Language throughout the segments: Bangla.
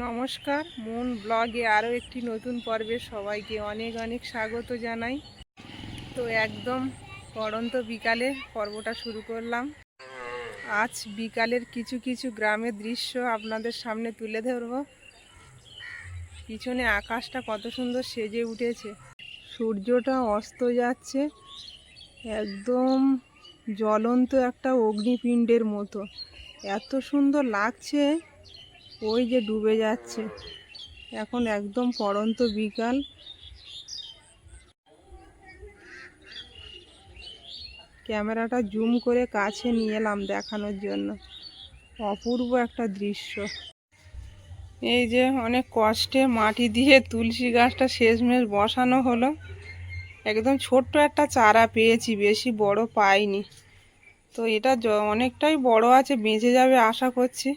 নমস্কার, মন ব্লগে আরও একটি নতুন পর্বে সবাইকে অনেক অনেক স্বাগত জানাই। তো একদম পড়ন্ত বিকালে পর্বটা শুরু করলাম। আজ বিকালের কিছু কিছু গ্রামের দৃশ্য আপনাদের সামনে তুলে ধরব। পিছনে আকাশটা কত সুন্দর সেজে উঠেছে। সূর্যটা অস্ত যাচ্ছে, একদম জ্বলন্ত একটা অগ্নিপিণ্ডের মতো। এত সুন্দর লাগছে ওই যে ডুবে যাচ্ছে। এখন একদম পড়ন্ত বিকাল। ক্যামেরাটা জুম করে কাছে নিয়ে এলাম দেখানোর জন্য। অপূর্ব একটা দৃশ্য। এই যে অনেক কষ্টে মাটি দিয়ে তুলসী গাছটা শেষমেশ বসানো হলো। একদম ছোট্ট একটা চারা পেয়েছি, বেশি বড় পাইনি। তো এটা অনেকটাই বড় আছে, বেঁচে যাবে আশা করছি।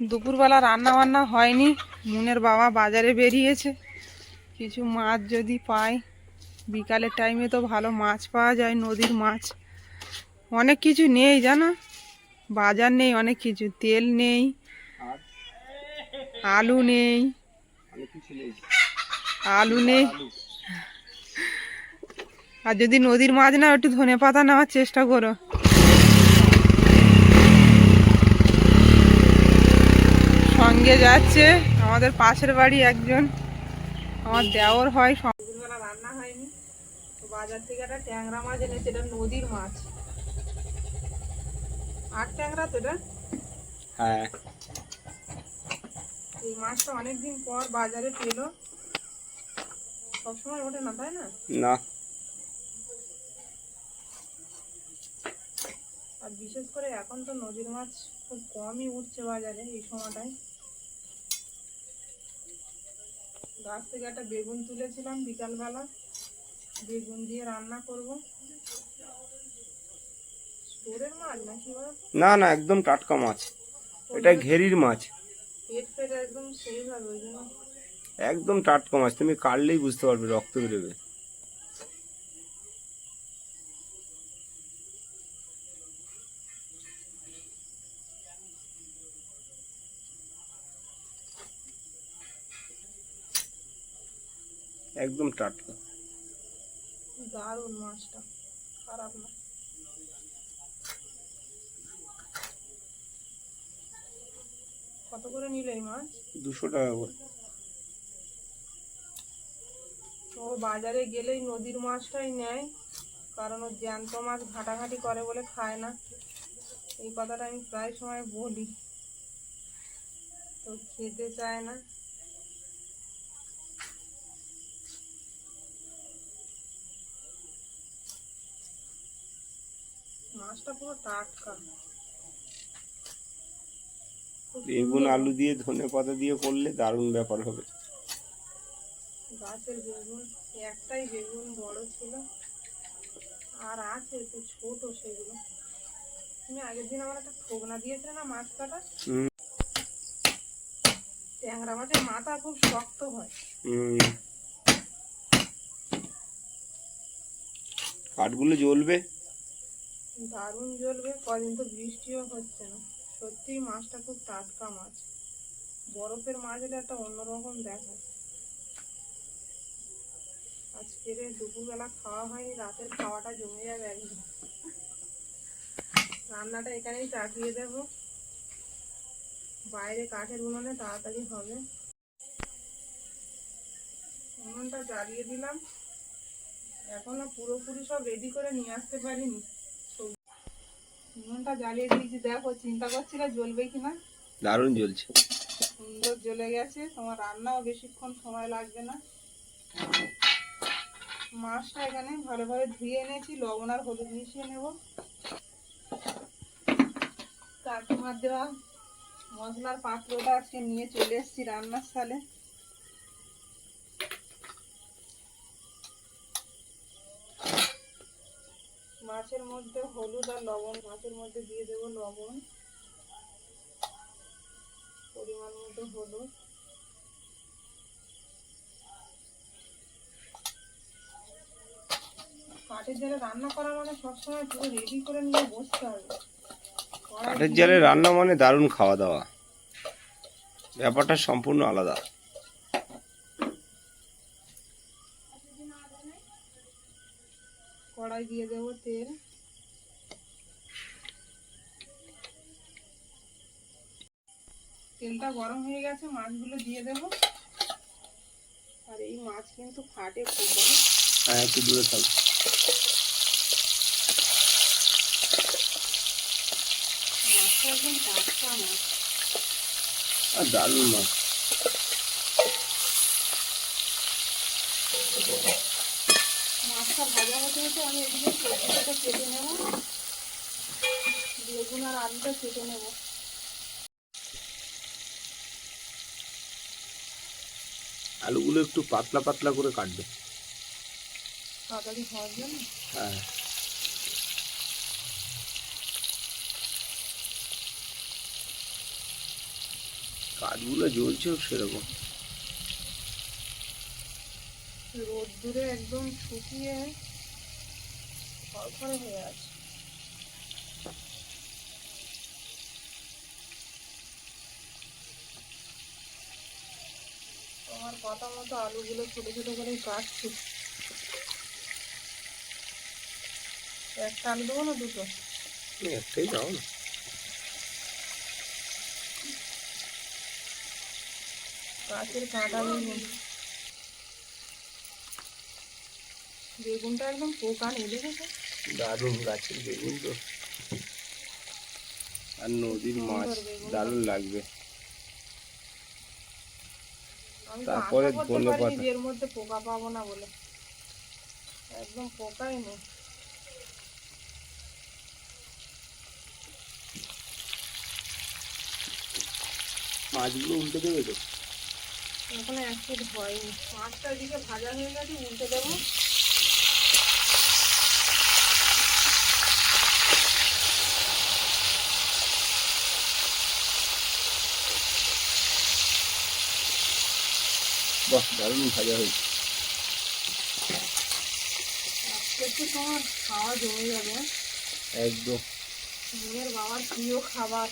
দুপুরবেলা রান্না বান্না হয়নি। মুনের বাবা বাজারে বেরিয়েছে। কিছু মাছ যদি পাই। বিকালের টাইমে তো ভালো মাছ পাওয়া যায়, নদীর মাছ। অনেক কিছু নেই, জানো? বাজার নেই, অনেক কিছু। তেল নেই, আলু নেই আলু নেই। আর যদি নদীর মাছ না একটু ধনে পাতা নেওয়ার চেষ্টা করো। সঙ্গে যাচ্ছে। আমাদের পাশের বাড়ি একজন। আমার দেওর হয় সকালবেলা রান্না হয়নি। তো বাজার থেকে একটা ট্যাংরা মাছ এনেছে এটা নদীর মাছ। আর ট্যাংরা তো এটা? হ্যাঁ। এই মাছটা অনেকদিন পর বাজারে পেল। সবসময় ওঠে না তাই না? না। আর বিশেষ করে এখন তো নদীর মাছ খুব কমই উঠছে বাজারে এই সময়টায়। গাছ থেকে একটা বেগুন তুলেছিলাম বিকালবেলা। বেগুন দিয়ে রান্না করব। স্টোরের মাছ নাকি না না একদম টাটকা মাছ। এটা ঘেরির মাছ। একদম টাটকা মাছ তুমি কাটলেই বুঝতে পারবে রক্ত বেরোবে। একদম টাটকা। দারুণ মাছটা খারাপ না। কত করে নিলে এই মাছ? দুশো টাকা করে। ও বাজারে গেলেই নদীর মাছটাই নেয় কারণ ও জ্যান্ত মাছ ঘাটাঘাটি করে বলে খায় না। এই কথাটা আমি প্রায় সময় বলি। তো খেতে চায় না। মাছটা পুরো টাটকা। বেগুন আলু দিয়ে ধনে পাতা দিয়ে করলে দারুণ ব্যাপার হবে। গাছের বেগুন একটাই বেগুন বড় ছিল। আর আছে তো ছোট সেগুলো। তুমি আগের দিন আমার একটা ঠোকনা দিয়েছিলে না মাছ কাটা ট্যাংরা মাছের মাথা খুব শক্ত হয়। কাঠগুলো জ্বলবে? দারুণ জ্বলবে, কদিন তো বৃষ্টিও হচ্ছে না। সত্যি মাছটা খুব টাটকা মাছ। বরফের মাছ এটা একটা অন্যরকম দেখা। আজকের এই দুপুরবেলা খাওয়া হয়নি, রাতের খাওয়াটা জমে যাবে একদম। রান্নাটা এখানেই চাপিয়ে দেব। বাইরে কাঠের উনুনে তাড়াতাড়ি হবে। উনুনটা জ্বালিয়ে দিলাম। এখনও পুরোপুরি সব রেডি করে নিয়ে আসতে পারিনি। উনুনটা জ্বালিয়ে দিয়েছি দেখো চিন্তা করছিলে জ্বলবে কিনা দারুণ জ্বলছে। সুন্দর জ্বলে গেছে তোমার রান্নাও বেশিক্ষণ সময় লাগবে না। মাছটা এখানে ভালোভাবে ধুয়ে এনেছি লবণ আর হলুদ মিশিয়ে নেব। কাকিমার দেওয়া মশলার পাত্রটা আজকে নিয়ে চলে এসেছি রান্নার সালে। মাছের মধ্যে হলুদ আর লবণ, মাছের মধ্যে দিয়ে দেবো লবণ। পরিমাণ মতো হলুদ। কাঠের জালে রান্না করা মানে সবসময় পুরো রেডি করে নিয়ে বসতে হবে। কাঠের জালে রান্না মানে দারুণ খাওয়া দাওয়া। ব্যাপারটা সম্পূর্ণ আলাদা। দিয়ে দেবো তেল তেলটা গরম হয়ে গেছে মাছগুলো দিয়ে দেবো। আর এই মাছ কিন্তু ফাটে খুব বড়। হ্যাঁ একটু দূরে থাক। মাছটা একদম টাটকা মাছ। আর দারুণ মাছ। মাছটা ভাজা হতে হতে আমি এদিকে সবজিটাকে কেটে নেব। বেগুন আর আলুটা কেটে নেব। আলুগুলো একটু পাতলা পাতলা করে কাটবে। তাড়াতাড়ি হওয়ার জন্য? হ্যাঁ। কাঠগুলো জ্বলছেও সেরকম। রোদ্দুরে একদম শুকিয়ে খড়খড়ে হয়ে আছে। তোমার কথা মতো আলুগুলো ছোট ছোট করে কাটছি। একটা আলু দেবো না দুটো? একটাই দাও না। গাছের কাঁটা বেগুন বেগুনটা একদম পোকা নেই দেখেছ? দারুণ গাছের বেগুন তো। আর নদীর মাছ দারুণ লাগবে। তারপরে ধনে পাতা। এর মধ্যে পোকা পাবো না বলে। একদম পোকাই নেই। মাছগুলো উল্টে দেবে তো? এখনও এক হয়নি। মাছটা এদিকে ভাজা হয়ে গেছে উল্টে দেবো। বাহ দারুণ ভাজা হয়েছে। একটু তোমার খাওয়া জমে যাবে? একদম। মেয়ের বাবার প্রিয় খাবার।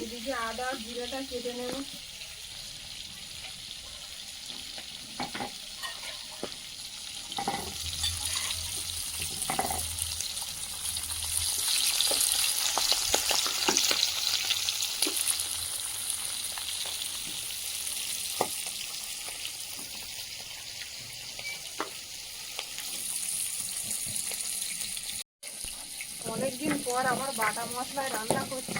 এদিকে আদা জিরাটা কেটে নেব অনেকদিন পর আবার বাটা মশলায় রান্না করছি।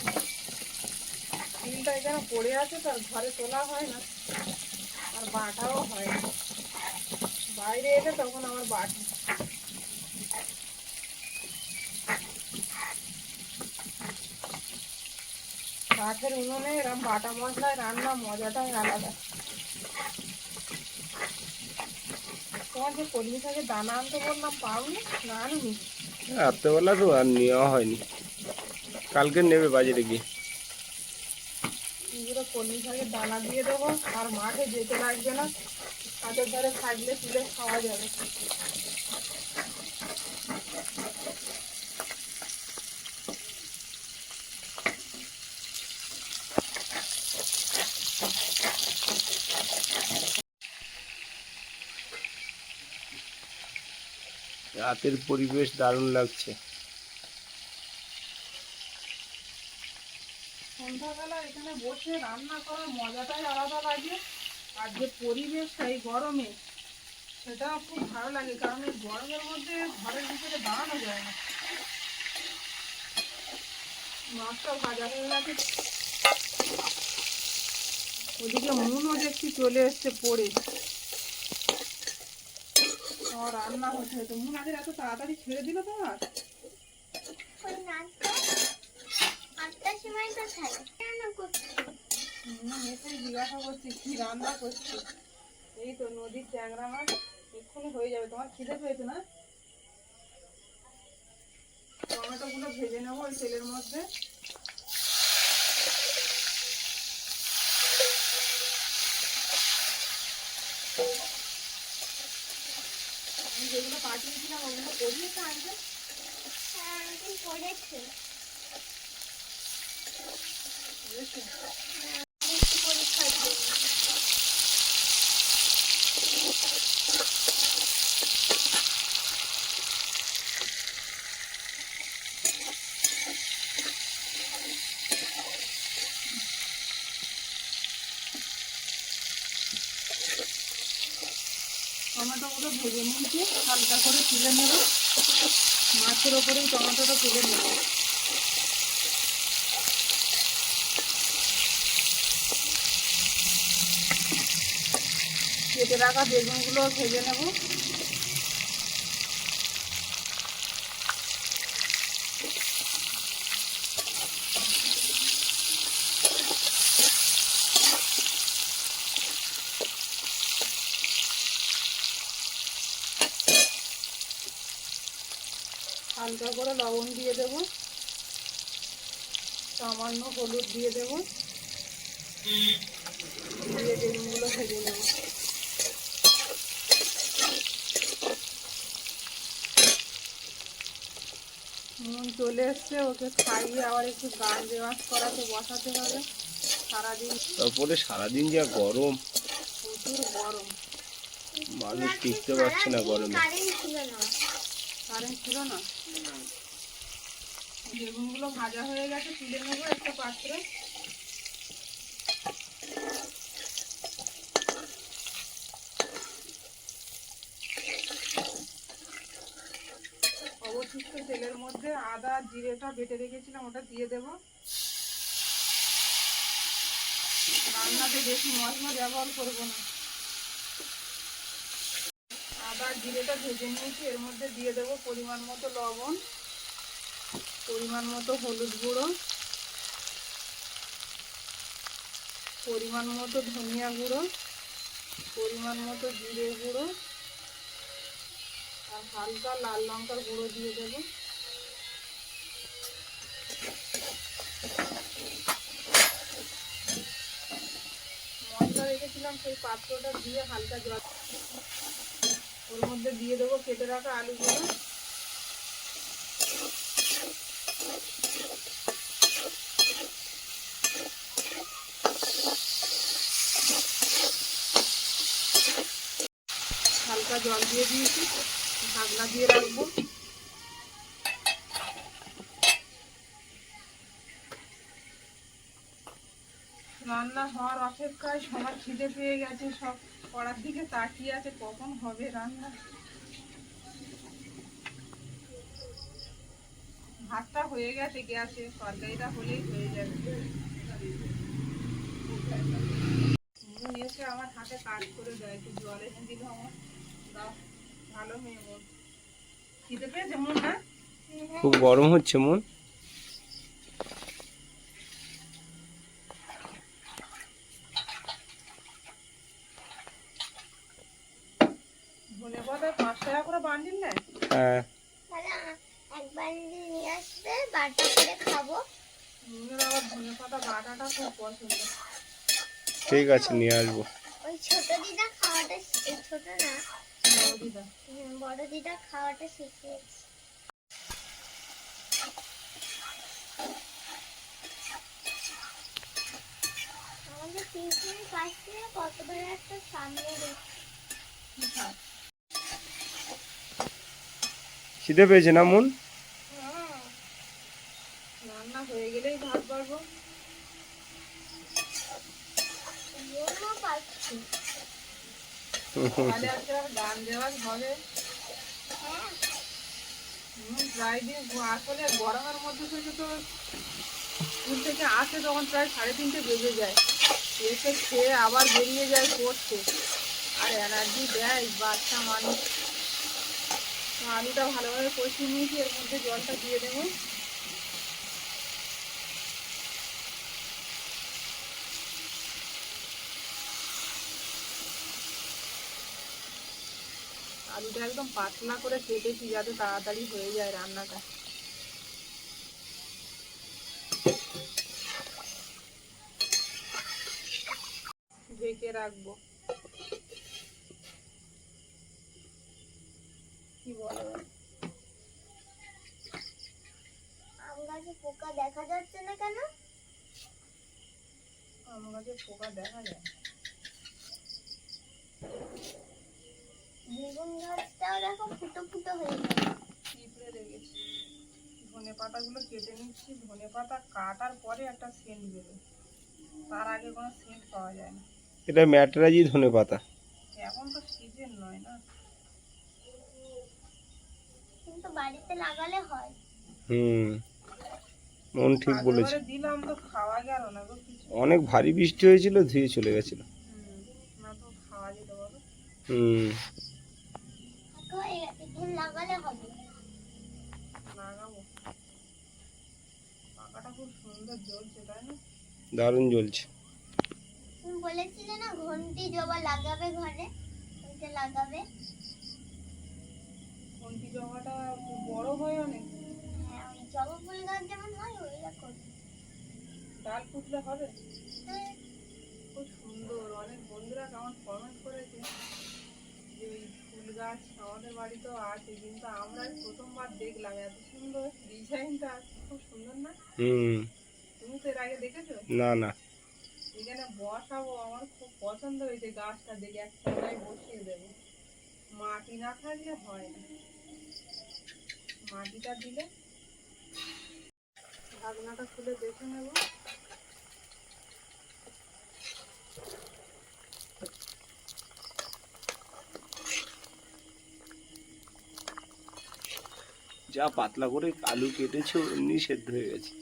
তিলটা এখানে পড়ে আছে তো ঘরে তোলা হয় না, আর বাটাও হয় না। বাইরে এলে তখন আমার বাটি। কাঠের উনুনে এরকম বাটা মশলায় রান্না, মজাটাই আলাদা। তোমার যে কলমি শাকের দানা আনতে বললাম পাওনি? না আনুনি? রাত্রেবেলা তো আর নেওয়া হয়নি। কালকে নেবে বাজারে গিয়ে। এগুলো কলমি শাকের দানা দিয়ে দেবো আর মাঠে যেতে লাগবে না। হাতের ধারে থাকলে তুলে খাওয়া যাবে। রাতের পরিবেশ দারুণ লাগছে। সন্ধ্যাবেলা এখানে বসে রান্না করার মজাটাই আলাদা লাগে। আর যে পরিবেশটা এই গরমে সেটা খুব ভালো লাগে, কারণ এই গরমের মধ্যে ঘরের ভিতরে দাঁড়ানো যায় না। মাছটা ভাজা হয়ে ওদিকে মুনও দেখছি চলে এসছে পড়ে। আমার রান্না হতে হতো মুন আগে এত তাড়াতাড়ি ছেড়ে দিল তোমার? ট্যাংরা মাছ এক্ষুনি হয়ে যাবে। তোমার খিদে পেয়েছে না? টমেটোগুলো ভেজে নেব ওই মধ্যে। আমি যেগুলো পাঠিয়েছিলাম ওগুলো করিয়েছে আনবে হ্যাঁ করেছে। টমেটোগুলো ভেজে নিয়েছি হালকা করে তুলে নেব। মাছের ওপরেই টমেটোটা তুলে নেব। কেটে রাখা বেগুনগুলো ভেজে নেব। হালকা করে লবণ দিয়ে দেব। সামান্য হলুদ দিয়ে দেব। দিয়ে বেগুনগুলো ভেজে নেব। নুন চলে এসছে ওকে খাইয়ে আবার একটু গান রেওয়াজ করাতে বসাতে হবে। সারাদিন তারপরে সারাদিন যা গরম। প্রচুর গরম। মানুষ টিকতে পারছে না গরমে। কারেন্ট ছিল না? বেগুনগুলো ভাজা হয়ে গেছে তুলে নেব একটা পাত্রে। অবশিষ্ট তেলের মধ্যে আদা, জিরেটা বেটে রেখেছিলাম, ওটা দিয়ে দেব। রান্নাতে বেশি মশলা ব্যবহার করব না। আদা, জিরেটা ভেজে নিয়েছি, এর মধ্যে দিয়ে দেবো পরিমাণ মতো লবণ, পরিমাণ মতো হলুদ গুঁড়ো, পরিমাণ মতো ধনিয়া গুঁড়ো, পরিমাণ মতো জিরে গুঁড়ো আর হালকা লাল লঙ্কার গুঁড়ো দিয়ে দেবো। মশলা রেখেছিলাম, সেই পাত্রটা দিয়ে হালকা জল ওর মধ্যে দিয়ে দেবো কেটে রাখা আলুগুলো। হালকা জল দিয়ে দিয়েছি। রাখব। রান্না হওয়ার অপেক্ষায় সবার খিদে পেয়ে গেছে, সব কড়ার দিকে তাকিয়ে আছে, কখন হবে রান্না? ভাতটা হয়ে গেছে গ্যাসে, তরকারিটা হলেই হয়ে যাবে। এসে আমার হাতে কাজ করে দেয়, একটু জল দিল আমার। ভালো মেয়ে বোন খিদে পেয়েছে মন না খুব গরম হচ্ছে মন। ধনে পাতা পাঁচ টাকা করে বান্ডিল নেয় হ্যাঁ। তাহলে একবার নিয়ে আসবে বাটা করে খাব। আবার ধনে বাটাটা খুব পছন্দ। ঠিক আছে নিয়ে আসব। ওই ছোট দিদা খাওয়াটা ছোট না। বড় দিদা খাওয়াটা শিখিয়েছে। আমাদের টিউশনের পাশ থেকে কত বড় একটা সামনে খিদে পেয়েছে না মন হ্যাঁ। রান্না হয়ে গেলেই ভাত পারব পাচ্ছি আসে তখন প্রায় সাড়ে তিনটে বেজে যায়। এসে খেয়ে আবার বেরিয়ে যায় পড়তে। আর এনার্জি দেয় বাচ্চা মানুষ। আলুটা ভালোভাবে কষিয়ে নিয়েছি, এর মধ্যে জলটা দিয়ে দেবো। আলুটা একদম পাতলা করে কেটেছি যাতে তাড়াতাড়ি হয়ে যায় রান্নাটা। ঢেকে রাখব। কি বল? পোকা দেখা যাচ্ছে না কেন? আমার কাছে পোকা দেখা যায় বেগুন গাছটাও দেখো ফুটো ফুটো হয়ে গেছে। পিঁপড়ে লেগেছে। ধনে পাতাগুলো কেটে নিচ্ছি। ধনে পাতা কাটার পরে একটা সেন্ট বেরোয় তার আগে কোনো সেন্ট পাওয়া যায় না। এটা ম্যাটরাজি ধনে পাতা। এখন তো সিজন নয় না। কিন্তু বাড়িতে লাগালে হয়। হুম মন ঠিক বলেছে। দিলাম তো খাওয়া গেল না গো অনেক ভারী বৃষ্টি হয়েছিল ধুয়ে চলে গেছিল। হুম, না তো খাওয়া যেত বলো। হুম লাগালে হবে। লাগাবো। পাকাটা খুব সুন্দর জ্বলছে তাই না? দারুণ জ্বলছে। তুমি বলেছিলে না ঘন্টি জবা লাগাবে ঘরে? ওইটা লাগাবে? ঘন্টি জবাটা খুব বড় হয় অনেক। হ্যাঁ ওই জবা ফুল গাছ যেমন হয় ডাল হবে? হ্যাঁ, খুব সুন্দর। অনেক বন্ধুরা কেমন কমেন্ট করেছে যে গাছ আমাদের বাড়িতেও আছে কিন্তু আমরা প্রথমবার দেখলাম এত সুন্দর ডিজাইনটা খুব সুন্দর না? হুম। তুমি তো এর আগে দেখেছ? না না। এখানে বসাবো আমার খুব পছন্দ হয়েছে গাছটা দেখে এক জায়গায় বসিয়ে দেবো। মাটি না থাকলে হয় না। মাটিটা দিলে ঢাকনাটা খুলে দেখে নেব। যা পাতলা করে আলু কেটেছো এমনি সেদ্ধ হয়ে গেছে।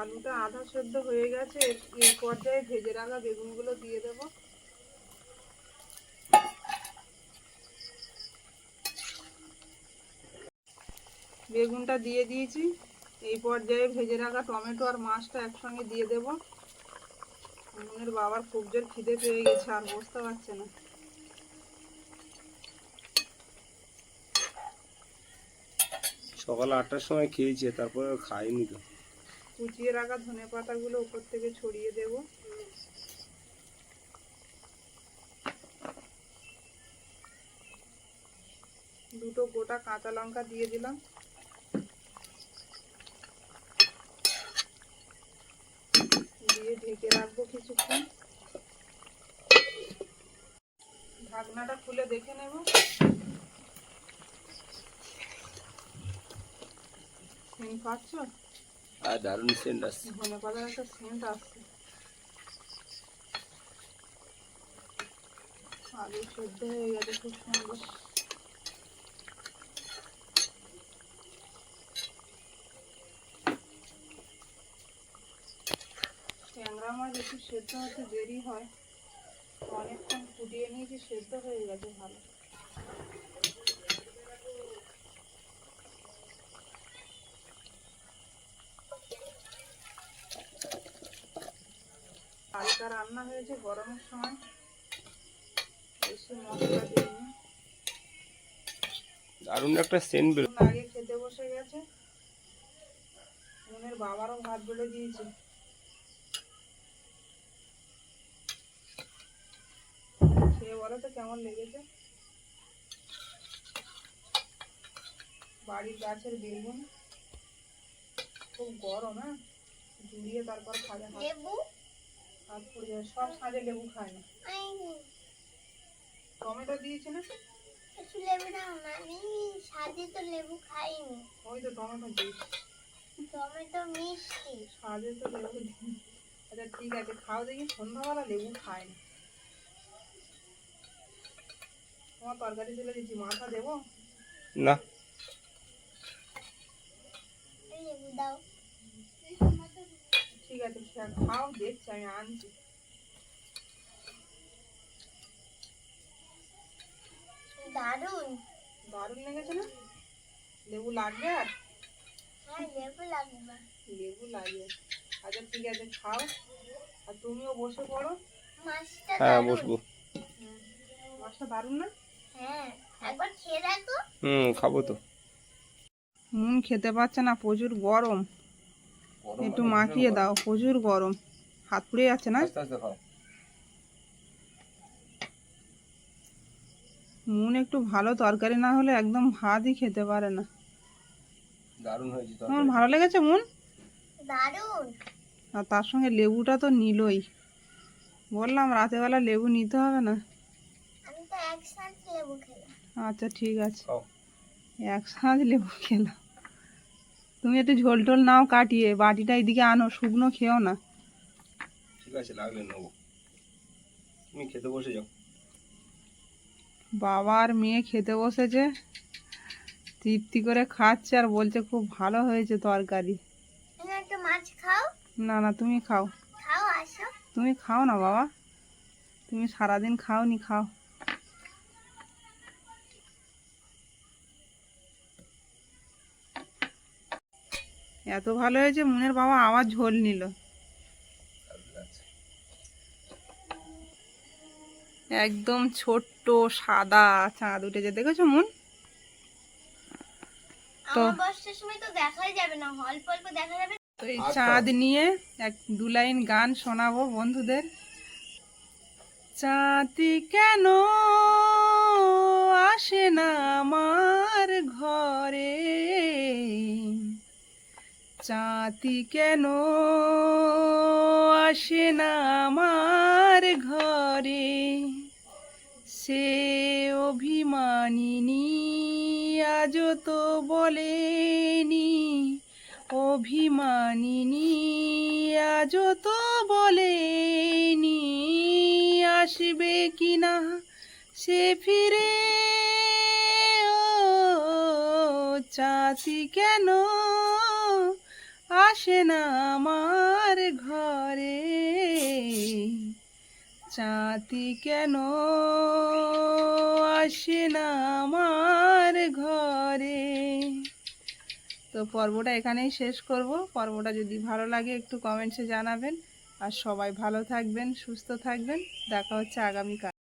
আলুটা আধা সেদ্ধ হয়ে গেছে এই পর্যায়ে ভেজে রাখা বেগুনগুলো দিয়ে দেব। বেগুনটা দিয়ে দিয়েছি, এই পর্যায়ে ভেজে রাখা টমেটো আর মাছটা একসঙ্গে দিয়ে দেব। বাবার খুব জোর খিদে পেয়ে গেছে, আর বসতে পারছে না। সকাল আটটার সময় খেয়েছে, তারপরে খাইনি তো। কুচিয়ে রাখা ধনে পাতাগুলো উপর থেকে ছড়িয়ে দেব। দুটো গোটা কাঁচা লঙ্কা দিয়ে দিলাম। দিয়ে ঢেকে রাখব কিছুক্ষণ। ঢাকনাটা খুলে দেখে নেব। সেন্ট পাচ্ছ? আর দারুণ সেন্ট আসছে। ধনে পাতার একটা সেন্ট আসছে। আলু সেদ্ধ হয়ে গেছে খুব সুন্দর। ট্যাংরা মাছ একটু সেদ্ধ হতে দেরি হয়। অনেকক্ষণ ফুটিয়ে নিয়েছি সেদ্ধ হয়ে গেছে ভালো হালকা রান্না হয়েছে গরমের সময়। বেশি মশলা দিইনি। দারুণ একটা সেন্ট বেরো আগে খেতে বসে গেছে। বোনের বাবারও ভাত বেড়ে দিয়েছে। খেয়ে বলো তো কেমন লেগেছে? বাড়ির গাছের বেগুন। খুব গরম হ্যাঁ? জুড়িয়ে তারপর খাবে লেবু? পুড়ে যাবে সব সাজে লেবু খায় না। টমেটো দিয়েছে না একটু লেবু না আমি সাজে তো লেবু খাইনি। ওই তো টমেটো দিয়েছে। টমেটো মিষ্টি। সাজে তো লেবু আচ্ছা ঠিক আছে খাও দেখি সন্ধ্যাবেলা লেবু খায় না। তোমার তরকারি তুলে দিচ্ছি মাথা দেবো? না। লেবু দাও। ঠিক আছে খা- খাও দেখছি আমি আনছি। দারুণ দারুণ লেগেছে না? লেবু লাগবে আর? হ্যাঁ লেবু লাগবে। লেবু লাগবে। আচ্ছা ঠিক আছে খাও। আর তুমিও বসে পড়ো। মাছটা হ্যাঁ দারুণ বসবো। মাছটা দারুণ না? হ্যাঁ একবার খেয়ে দেখো। হুম খাব তো। মুন খেতে পারছে না প্রচুর গরম। একটু মাখিয়ে দাও প্রচুর গরম। হাত পুড়ে যাচ্ছে না? মুন একটু ভালো তরকারি না হলে একদম ভাতই খেতে পারে না। দারুণ হয়েছে তোমার ভালো লেগেছে মুন দারুণ। আর তার সঙ্গে লেবুটা তো নিলই। বললাম রাতেবেলা লেবু নিতে হবে না? আমি তো একসাথে লেবু খেলাম। আচ্ছা ঠিক আছে। এক সাঁজ লেবু খেলাম। তুমি একটু ঝোল টোল নাও কাটিয়ে বাটিটা এদিকে আনো শুকনো খেও না। ঠিক আছে লাগলে নেব। তুমি খেতে বসে যাও। বাবা আর মেয়ে খেতে বসেছে। তৃপ্তি করে খাচ্ছে আর বলছে খুব ভালো হয়েছে তরকারি। মাছ খাও? না না তুমি খাও। খাও আসো। তুমি খাও না বাবা? তুমি সারাদিন খাওনি খাও। এত ভালো হয়েছে মনের বাবা আবার ঝোল নিল। একদম ছোট্ট সাদা চাঁদ উঠেছে। দেখেছ মন? তো- আমার বর্ষার সময় তো দেখাই যাবে না অল্প অল্প দেখা যাবে। তো এই আচ্ছা। চাঁদ নিয়ে এক দু লাইন গান শোনাবো বন্ধুদের। চাঁদি কেন আসে না আমার ঘরে? চাঁদি কেন আসে না আমার ঘরে? সে অভিমানিনী আজ তো বলেনি। অভিমানিনী আজ তো বলেনি। আসবে কিনা সে ফিরে? ও চাচি কেন আসে না আমার ঘরে। চাঁতি কেন আসে না আমার ঘরে? তো পর্বটা এখানেই শেষ করব। পর্বটা যদি ভালো লাগে একটু কমেন্টসে জানাবেন। আর সবাই ভালো থাকবেন, সুস্থ থাকবেন। দেখা হচ্ছে আগামীকাল।